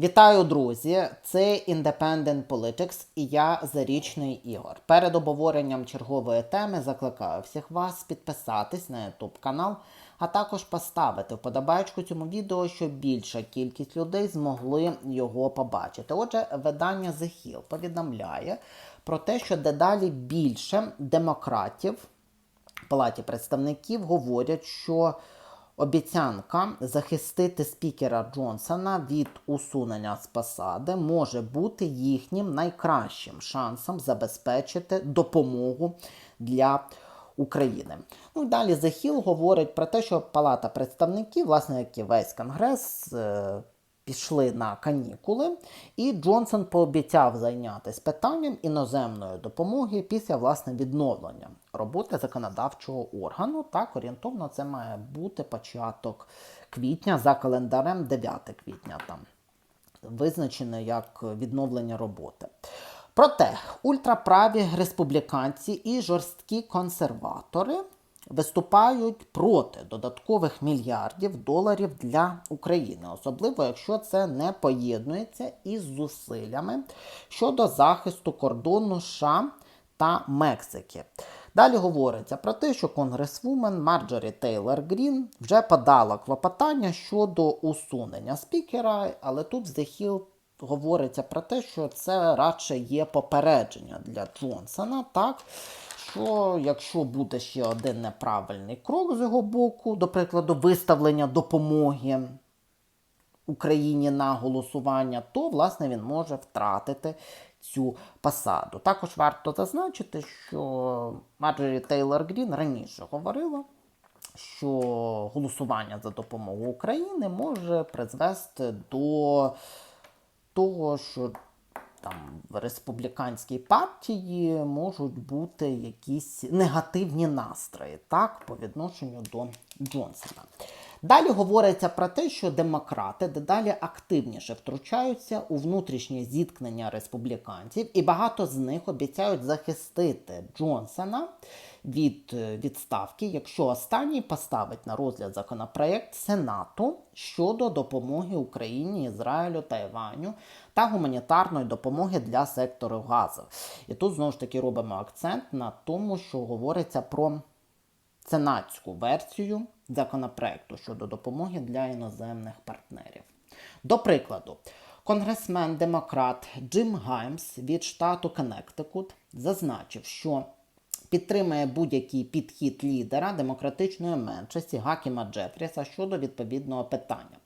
Вітаю, друзі! Це Independent Politics і я Зарічний Ігор. Перед обговоренням чергової теми закликаю всіх вас підписатись на YouTube канал, а також поставити вподобайку цьому відео, щоб більша кількість людей змогли його побачити. Отже, видання The Hill повідомляє про те, що дедалі більше демократів в Палаті представників говорять, що Обіцянка захистити спікера Джонсона від усунення з посади може бути їхнім найкращим шансом забезпечити допомогу для України. Ну і далі Захіл говорить про те, що Палата представників, власне, як і весь конгрес, е, пішли на канікули, і Джонсон пообіцяв зайнятися питанням іноземної допомоги після власне відновлення роботи законодавчого органу. Так, орієнтовно це має бути початок квітня за календарем 9 квітня там визначене як відновлення роботи. Проте ультраправі республіканці і жорсткі консерватори виступають проти додаткових мільярдів доларів для України, особливо якщо це не поєднується із зусиллями щодо захисту кордону США та Мексики. Далі говориться про те, що конгресвумен Марджорі Тейлор Грін вже подала клопотання щодо усунення спікера, але тут The Hill говориться про те, що це радше є попередження для Джонсона, так? Що якщо буде ще один неправильний крок з його боку, до прикладу, виставлення допомоги Україні на голосування, то власне він може втратити цю посаду. Також варто зазначити, що Марджорі Тейлор Грін раніше говорила, що голосування за допомогу України може призвести до того, що там в республіканській партії можуть бути якісь негативні настрої так, по відношенню до Джонсона. Далі говориться про те, що демократи дедалі активніше втручаються у внутрішнє зіткнення республіканців, і багато з них обіцяють захистити Джонсона від е, відставки, якщо останній поставить на розгляд законопроект Сенату щодо допомоги Україні, Ізраїлю Тайваню та гуманітарної допомоги для сектору газу. І тут знову ж таки робимо акцент на тому, що говориться про сенатську версію законопроекту щодо допомоги для іноземних партнерів. До прикладу, конгресмен-демократ Джим Гаймс від штату Коннектикут зазначив, що підтримує будь-який підхід лідера демократичної меншості Гакіма Джефріса щодо відповідного питання.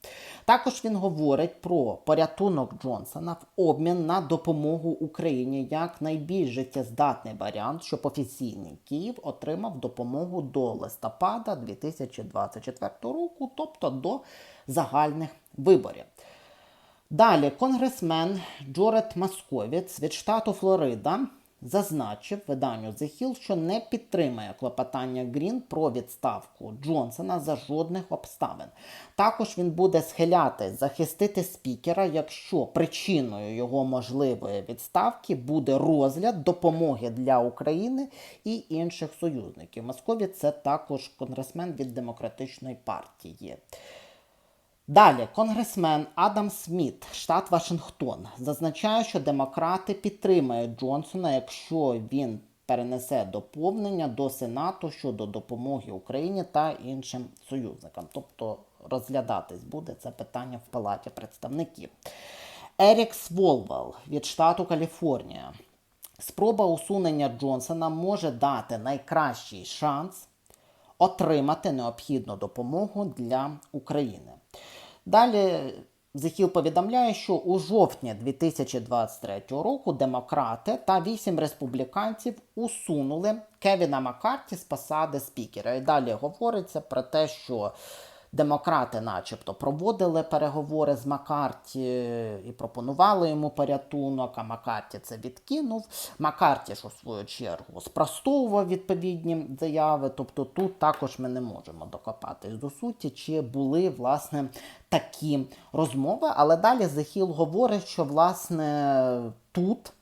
Також він говорить про порятунок Джонсона в обмін на допомогу Україні як найбільш життєздатний варіант, щоб офіційний Київ отримав допомогу до листопада 2024 року, тобто до загальних виборів. Далі конгресмен Джорет Масковіц від штату Флорида зазначив виданню The Hill, що не підтримує клопотання Грін про відставку Джонсона за жодних обставин. Також він буде схилятись захистити спікера, якщо причиною його можливої відставки буде розгляд допомоги для України і інших союзників. Москові це також конгресмен від демократичної партії. Далі конгресмен Адам Сміт, штат Вашингтон, зазначає, що демократи підтримають Джонсона, якщо він перенесе доповнення до Сенату щодо допомоги Україні та іншим союзникам. Тобто розглядатись буде це питання в Палаті представників. Ерік Сволвел від штату Каліфорнія. Спроба усунення Джонсона може дати найкращий шанс отримати необхідну допомогу для України. Далі Зехіл повідомляє, що у жовтні 2023 року демократи та вісім республіканців усунули Кевіна Маккарті з посади спікера. І далі говориться про те, що Демократи, начебто, проводили переговори з Маккарті і пропонували йому порятунок, а Маккарті це відкинув. Маккарті ж у свою чергу спростовував відповідні заяви. Тобто тут також ми не можемо докопатись до суті, чи були власне такі розмови. Але далі Захіл говорить, що власне тут.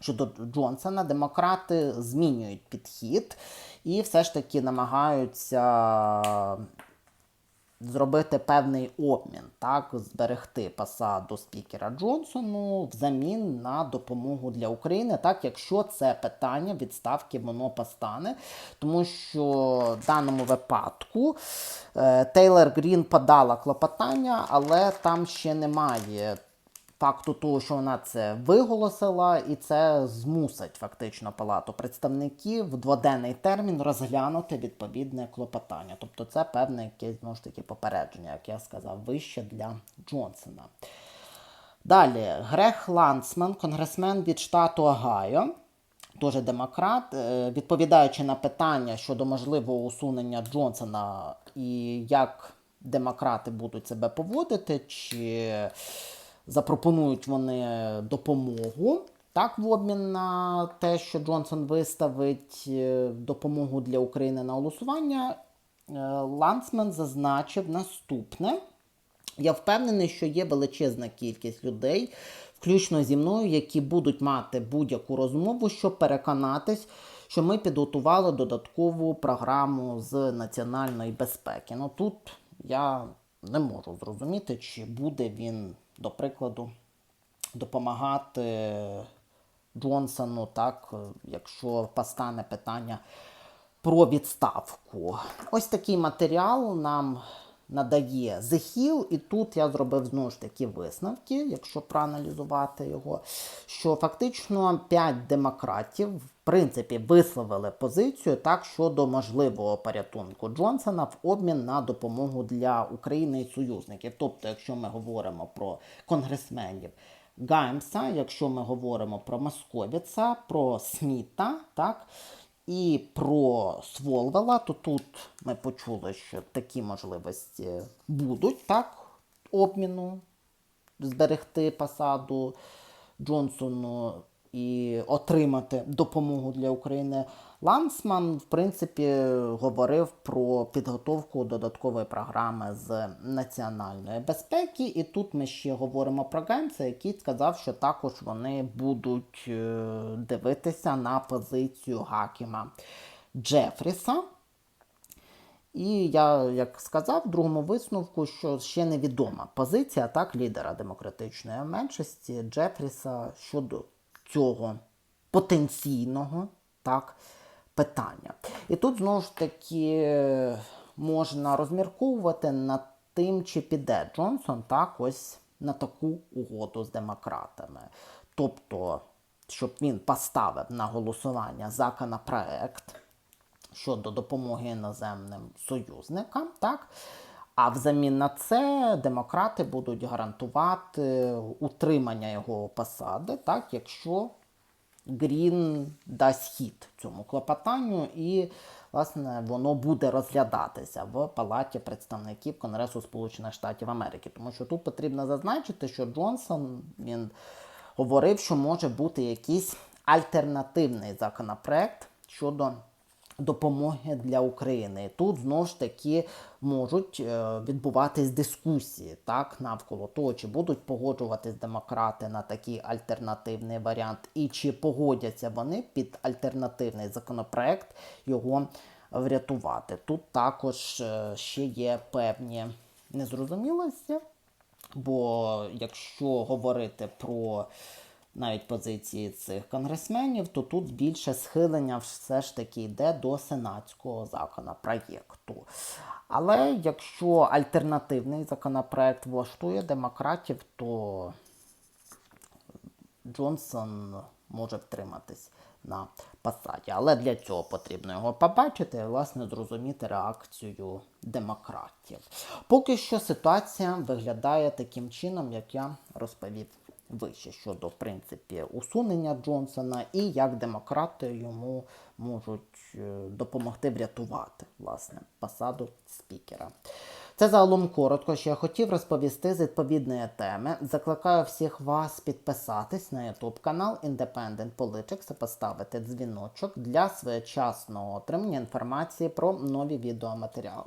Щодо Джонсона, демократи змінюють підхід і все ж таки намагаються зробити певний обмін, так, зберегти посаду спікера Джонсону взамін на допомогу для України, так, якщо це питання відставки воно постане. Тому що в даному випадку е, Тейлор Грін подала клопотання, але там ще немає факту того, що вона це виголосила, і це змусить фактично палату представників в дводенний термін розглянути відповідне клопотання. Тобто це певне якесь знову ж таки попередження, як я сказав, вище для Джонсона. Далі, Грех Лансман, конгресмен від штату Огайо, теж демократ, е, відповідаючи на питання щодо можливого усунення Джонсона і як демократи будуть себе поводити, чи запропонують вони допомогу. Так, в обмін на те, що Джонсон виставить е, допомогу для України на голосування, е, Лансмен зазначив наступне. Я впевнений, що є величезна кількість людей, включно зі мною, які будуть мати будь-яку розмову, щоб переконатись, що ми підготували додаткову програму з національної безпеки. Ну тут я не можу зрозуміти, чи буде він, до прикладу, допомагати Джонсону, так, якщо постане питання про відставку. Ось такий матеріал нам надає Hill, і тут я зробив знову ж таки висновки, якщо проаналізувати його, що фактично 5 демократів в принципі висловили позицію так щодо можливого порятунку Джонсона в обмін на допомогу для України і союзників. Тобто, якщо ми говоримо про конгресменів. Гаймса, якщо ми говоримо про Московіца, про Сміта, так, і про Сволвела, то тут ми почули, що такі можливості будуть, так, обміну, зберегти посаду Джонсону і отримати допомогу для України. Лансман, в принципі, говорив про підготовку додаткової програми з національної безпеки. І тут ми ще говоримо про Гемса, який сказав, що також вони будуть е, дивитися на позицію Гакіма Джефріса. І я, як сказав, в другому висновку, що ще невідома позиція так, лідера демократичної меншості Джефріса щодо цього потенційного так, питання. І тут знову ж таки можна розмірковувати над тим, чи піде Джонсон так ось на таку угоду з демократами. Тобто, щоб він поставив на голосування законопроект щодо допомоги іноземним союзникам, так? А взамін на це демократи будуть гарантувати утримання його посади, так, якщо Грін дасть хід цьому клопотанню, і, власне, воно буде розглядатися в Палаті представників Конгресу Сполучених Штатів Америки. Тому що тут потрібно зазначити, що Джонсон він говорив, що може бути якийсь альтернативний законопроект щодо допомоги для України. Тут знову ж таки можуть е, відбуватись дискусії так навколо того, чи будуть погоджуватись демократи на такий альтернативний варіант, і чи погодяться вони під альтернативний законопроект його врятувати. Тут також е, ще є певні незрозумілості, бо якщо говорити про навіть позиції цих конгресменів, то тут більше схилення все ж таки йде до сенатського законопроєкту. Але якщо альтернативний законопроект влаштує демократів, то Джонсон може втриматись на посаді. Але для цього потрібно його побачити і, власне, зрозуміти реакцію демократів. Поки що ситуація виглядає таким чином, як я розповів вище щодо принципі усунення Джонсона і як демократи йому можуть е, допомогти врятувати власне посаду спікера. Це загалом коротко, що я хотів розповісти з відповідної теми. Закликаю всіх вас підписатись на YouTube канал Independent Politics і поставити дзвіночок для своєчасного отримання інформації про нові відеоматеріали.